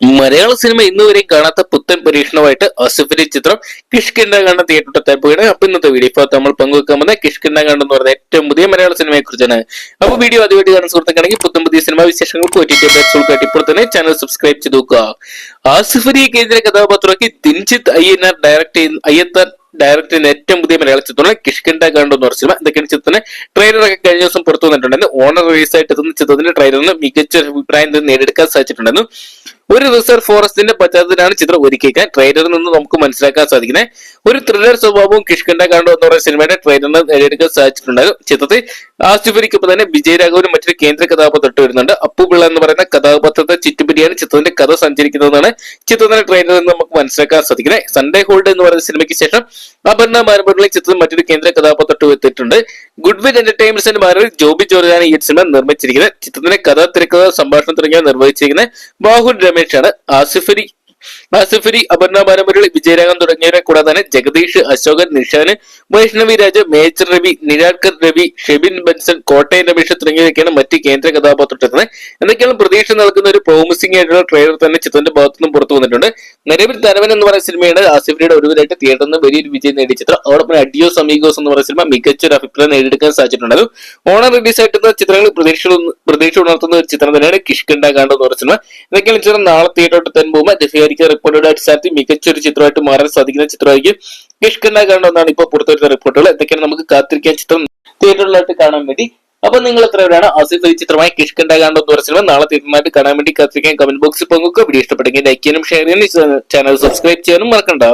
മലയാള cinema ഇന്നുവരെയും കാണാത്ത പുത്തൻ പരീക്ഷണമായിട്ട് ആസിഫിന്റെ ചിത്രം കിഷ്കിണ്ട കണ്ട തിയേറ്ററിൽ പോവുകയാണ്. അപ്പൊ ഇന്നത്തെ വീഡിയോ ഇപ്പോൾ നമ്മൾ പങ്കുവെക്കാൻ വന്ന കിഷ്കിണ്ട കണ്ട് എന്ന് പറയുന്ന ഏറ്റവും പുതിയ മലയാള സിനിമയെ കുറിച്ചാണ്. അപ്പൊ വീഡിയോ അതുമായിട്ട് കാണുന്ന സുഹൃത്തുക്കാണെങ്കിൽ പുത്തൻ പുതിയ സിനിമാ വിശേഷങ്ങൾക്ക് ഒറ്റിട്ട് ഇപ്പോൾ തന്നെ ചാനൽ സബ്സ്ക്രൈബ് ചെയ്ത് നോക്കുക. ആസിഫ് കേന്ദ്ര കഥാപാത്രമാക്കി ദിൻജിത്ത് അയ്യനാർ ഡയറക്ട് ചെയ്യുന്ന ഡയറക്ടർ ഡയറക്ട് ഏറ്റവും പുതിയ മലയാള ചിത്രമാണ് കിഷ്കിണ്ട കണ്ടു എന്ന് പറഞ്ഞ സിനിമ എന്തൊക്കെയാണ് ചിത്രത്തിന് ട്രെയിലർ ഒക്കെ കഴിഞ്ഞ ദിവസം പുറത്തു വന്നിട്ടുണ്ടായിരുന്നു. ഓണർ റിലീസ് ആയിട്ട് എത്തുന്ന ചിത്രത്തിന്റെ ട്രെയിലറിന് മികച്ച അഭിപ്രായം നേടിയെടുക്കാൻ സാധിച്ചിട്ടുണ്ടായിരുന്നു. ഒരു റിസർവ് ഫോറസ്റ്റിന്റെ പശ്ചാത്തലത്തിലാണ് ചിത്രം ഒരുക്കിയിരിക്കാൻ ട്രെയിലറിൽ നിന്ന് നമുക്ക് മനസ്സിലാക്കാൻ സാധിക്കുന്നത്. ഒരു ത്രില്ലർ സ്വഭാവവും കിഷ്കണ്ട കാണ്ടോ എന്ന് പറയുന്ന സിനിമയുടെ ട്രെയിലറിന് നേടിയെടുക്കാൻ സാധിച്ചിട്ടുണ്ടായിരുന്നു ചിത്രത്തിൽ ആസിഫലിക്കൊപ്പം തന്നെ വിജയരാഘവനും മറ്റൊരു കേന്ദ്ര കഥാപാത്രം വരുന്നുണ്ട് അപ്പു പിള്ള എന്ന് പറയുന്ന കഥാപാത്രത്തെ ചുറ്റുപറ്റിയാണ് ചിത്രത്തിന്റെ കഥ സഞ്ചരിക്കുന്നതെന്നാണ് ചിത്രത്തിന്റെ ട്രെയിലറിൽ നിന്ന് നമുക്ക് മനസ്സിലാക്കാൻ സാധിക്കുന്നത്. സൺഡേ ഹോൾഡ് എന്ന് പറയുന്ന സിനിമയ്ക്ക് ശേഷം അപർണ മാരമ്പള്ളിൽ ചിത്രം മറ്റൊരു കേന്ദ്ര കഥാപാത്രം എത്തിയിട്ടുണ്ട്. ഗുഡ് വിൽ എന്റർടൈൻമെന്റ്സിന്റെ ബാനറിൽ ജോബി ജോർജാണ് ഈ സിനിമ നിർമ്മിച്ചിരിക്കുന്നത്. ചിത്രത്തിന്റെ കഥ തിരക്കഥ സംഭാഷണം തുടങ്ങിയവ നിർവഹിച്ചിരിക്കുന്നത് ബാഹുൽ രമേഷാണ് ആസിഫ് അലി അലി അപർണ മാരമ്പള്ളി വിജയരാഘവൻ തുടങ്ങിയവരെ കൂടാതെ തന്നെ ജഗദീഷ് അശോകൻ നിഷാന് വൈഷ്ണവി രാജ് മേജർ രവി നിരാഡ്കർ രവി ഷെബിൻ ബൻസൺ കോട്ടയം രമേശ് തുടങ്ങിയവരൊക്കെയാണ് മറ്റ് കേന്ദ്ര കഥാപാത്രത്തിൽ എന്തൊക്കെയാണ് പ്രതീക്ഷ നൽകുന്ന ഒരു പ്രോമിസിംഗ് ആയിട്ടുള്ള ട്രെയിലർ തന്നെ ചിത്രത്തിന്റെ ഭാഗത്തു നിന്നും പുറത്തു വന്നിട്ടുണ്ട്. നിലവിൽ തലവൻ എന്ന് പറയുന്ന സിനിമയാണ് ആസിഫിയുടെ ഒടുവിലായിട്ട് തിയേറ്ററിൽ നിന്ന് വലിയൊരു വിജയം നേടിയ ചിത്രം. അതോടൊപ്പം അഡിയോ അമീഗോസ് എന്ന് പറയുന്ന സിനിമ മികച്ചൊരു അഭിപ്രായം നേടിയെടുക്കാൻ സാധിച്ചിട്ടുണ്ടായിരുന്നു ഓണർ റിലീസ് ആയിട്ടുള്ള ചിത്രങ്ങൾ പ്രതീക്ഷ പ്രതീക്ഷ ഉണർത്തുന്ന ഒരു ചിത്രം തന്നെയാണ് കിഷ്കണ്ട കാണ്ടോ എന്ന് പറയുന്ന സിനിമ. എന്തൊക്കെയാണ് ചിത്രം നാളെ തിയേറ്ററോട്ട് തന്നെ പോകുമ്പോൾ. രഫിയാരിക്ക റിപ്പോർട്ടുകളുടെ അടിസ്ഥാനത്തിൽ മികച്ചൊരു ചിത്രമായിട്ട് മാറാൻ സാധിക്കുന്ന ചിത്രമായിരിക്കും കിഷ്കിണ്ട കണ്ടെന്നാണ് എന്നാണ് ഇപ്പോൾ പുറത്തുവരുന്ന റിപ്പോർട്ടുകൾ. എന്തൊക്കെയാണ് നമുക്ക് കാത്തിരിക്കാൻ ചിത്രം തിയേറ്ററിലായിട്ട് കാണാൻ വേണ്ടി. അപ്പൊ നിങ്ങൾ എത്ര പേരാണ് ആസിഫ് ഈ ചിത്രമായി കിഷ്കണ്ട കാണ്ടോ എന്ന് പറഞ്ഞാൽ നാളെ തീരുമാനമായിട്ട് കാണാൻ വേണ്ടി കാത്തിരിക്കാൻ കമന്റ് ബോക്സിൽ പങ്കുവെക്കുക. വീഡിയോ ഇഷ്ടപ്പെട്ടെങ്കിൽ ലൈക്ക് ചെയ്യാനും ഷെയർ ചെയ്യാനും ചാനൽ സബ്സ്ക്രൈബ് ചെയ്യാനും മറക്കണ്ട.